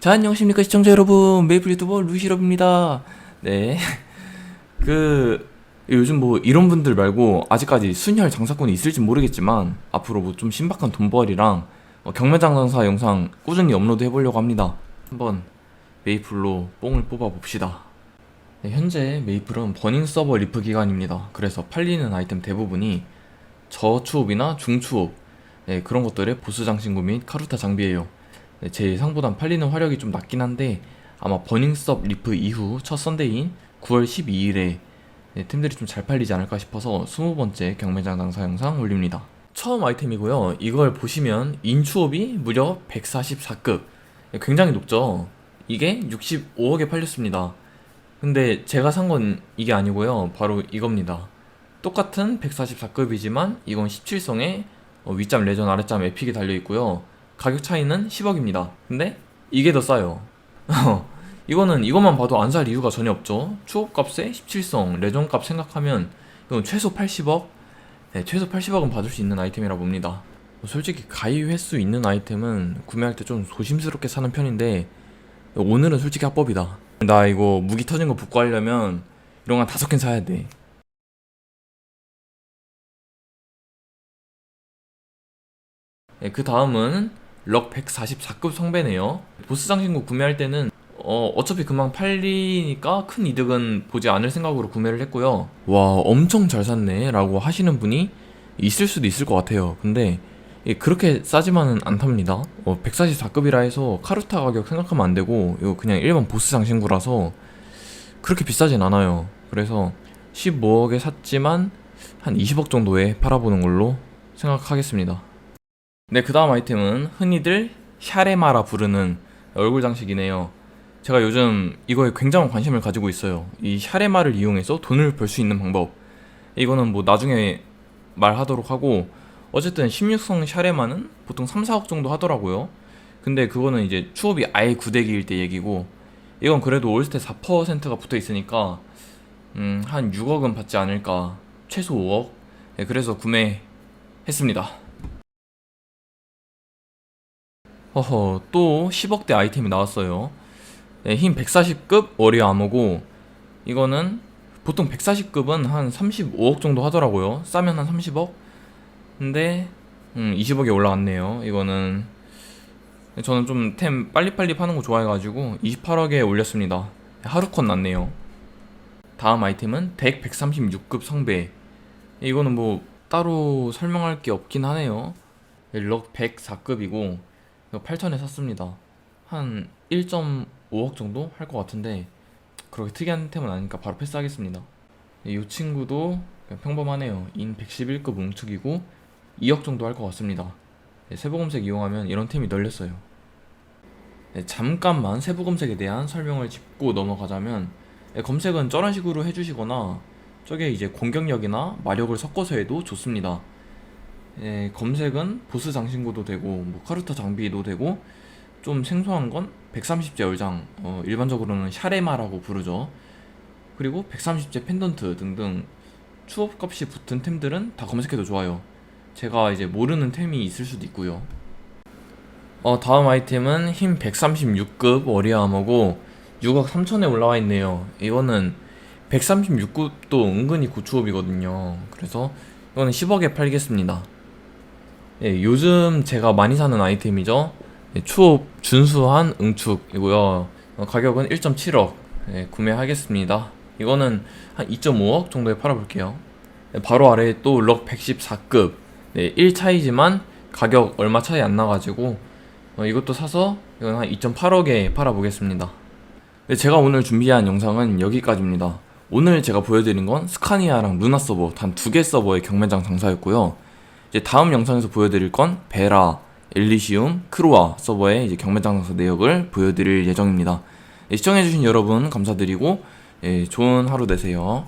자, 안녕하십니까 시청자 여러분. 메이플 유튜버 루시럽입니다. 네. 그 요즘 뭐 이런 분들 말고 아직까지 순혈 장사꾼이 있을지 모르겠지만 앞으로 뭐 좀 신박한 돈벌이랑 어, 경매장 장사 영상 꾸준히 업로드 해보려고 합니다. 한번 메이플로 뽕을 뽑아 봅시다. 네, 현재 메이플은 버닝 서버 리프 기간입니다. 그래서 팔리는 아이템 대부분이 저추업이나 중추업 네, 그런 것들의 보스 장신구 및 카루타 장비예요. 네, 제 예상보단 팔리는 화력이 좀 낮긴 한데 아마 버닝섭 리프 이후 첫 썬데이인 9월 12일에 네, 팀들이 좀 잘 팔리지 않을까 싶어서 20번째 경매장 장사 영상 올립니다. 처음 아이템이고요. 이걸 보시면 인추업이 무려 144급. 굉장히 높죠. 이게 65억에 팔렸습니다. 근데 제가 산 건 이게 아니고요. 바로 이겁니다. 똑같은 144급이지만 이건 17성에 윗잠 레전 아랫잠 에픽이 달려 있고요. 가격 차이는 10억입니다. 근데 이게 더 싸요. 이거는 이것만 봐도 안 살 이유가 전혀 없죠. 추억 값에 17성, 레전 값 생각하면 이건 최소 80억? 네, 최소 80억은 받을 수 있는 아이템이라 봅니다. 솔직히 가입 횟수 있는 아이템은 구매할 때 좀 조심스럽게 사는 편인데 오늘은 솔직히 합법이다. 나 이거 무기 터진 거 복구 하려면 이런 거한 다섯 캔 사야 돼. 네, 그 다음은 럭 144급 성배네요. 보스 장 신구 구매할 때는 어, 어차피 금방 팔리니까 큰 이득은 보지 않을 생각으로 구매를 했고요. 와, 엄청 잘 샀네. 라고 하시는 분이 있을 수도 있을 것 같아요. 근데 이게 그렇게 싸지만은 않답니다. 어, 144급이라 해서 카루타 가격 생각하면 안 되고, 이거 그냥 일반 보스 장 신구라서 그렇게 비싸진 않아요. 그래서 15억에 샀지만 한 20억 정도에 팔아보는 걸로 생각하겠습니다. 네, 그 다음 아이템은 흔히들 샤레마라 부르는 얼굴 장식이네요. 제가 요즘 이거에 굉장한 관심을 가지고 있어요. 이 샤레마를 이용해서 돈을 벌 수 있는 방법. 이거는 뭐 나중에 말하도록 하고, 어쨌든 16성 샤레마는 보통 3, 4억 정도 하더라고요. 근데 그거는 이제 추업이 아예 구대기일 때 얘기고, 이건 그래도 올스테 4%가 붙어 있으니까, 음, 한 6억은 받지 않을까. 최소 5억? 네, 그래서 구매했습니다. 허허, 또 10억대 아이템이 나왔어요. 네, 힘 140급 워리어 암호고, 이거는 보통 140급은 한 35억 정도 하더라고요. 싸면 한 30억? 근데, 음, 20억에 올라왔네요. 이거는, 저는 좀 템 빨리빨리 파는 거 좋아해가지고 28억에 올렸습니다. 하루컷 났네요. 다음 아이템은 덱 136급 성배. 이거는 뭐 따로 설명할 게 없긴 하네요. 럭 104급이고, 이거 8천에 샀습니다. 한 1.5억 정도 할 것 같은데 그렇게 특이한 템은 아니니까 바로 패스하겠습니다. 이 친구도 평범하네요. 인 111급 뭉축이고 2억 정도 할 것 같습니다. 네, 세부 검색 이용하면 이런 템이 널렸어요. 네, 잠깐만 세부 검색에 대한 설명을 짚고 넘어가자면 네, 검색은 저런 식으로 해주시거나 저게 이제 공격력이나 마력을 섞어서 해도 좋습니다. 예, 검색은 보스 장신구도 되고 뭐 카루타 장비도 되고 좀 생소한 건 130제 열장 어, 일반적으로는 샤레마라고 부르죠. 그리고 130제 펜던트 등등 추업 값이 붙은 템들은 다 검색해도 좋아요. 제가 이제 모르는 템이 있을 수도 있고요. 어, 다음 아이템은 힘 136급 워리어 아머고 6억 3천에 올라와 있네요. 이거는 136급도 은근히 고추업이거든요. 그래서 이거는 10억에 팔겠습니다 예, 요즘 제가 많이 사는 아이템이죠. 예, 추업 준수한 응축이고요. 어, 가격은 1.7억 예, 구매하겠습니다. 이거는 한 2.5억 정도에 팔아볼게요. 예, 바로 아래에 또 럭 114급 네, 1차이지만 가격 얼마 차이 안 나가지고 어, 이것도 사서 이건 한 2.8억에 팔아보겠습니다. 네, 제가 오늘 준비한 영상은 여기까지입니다. 오늘 제가 보여드린 건 스카니아랑 루나 서버 단 두 개 서버의 경매장 장사였고요. 이제 다음 영상에서 보여드릴 건 베라, 엘리시움, 크로아 서버의 이제 경매장 장사 내역을 보여드릴 예정입니다. 예, 시청해주신 여러분 감사드리고 예, 좋은 하루 되세요.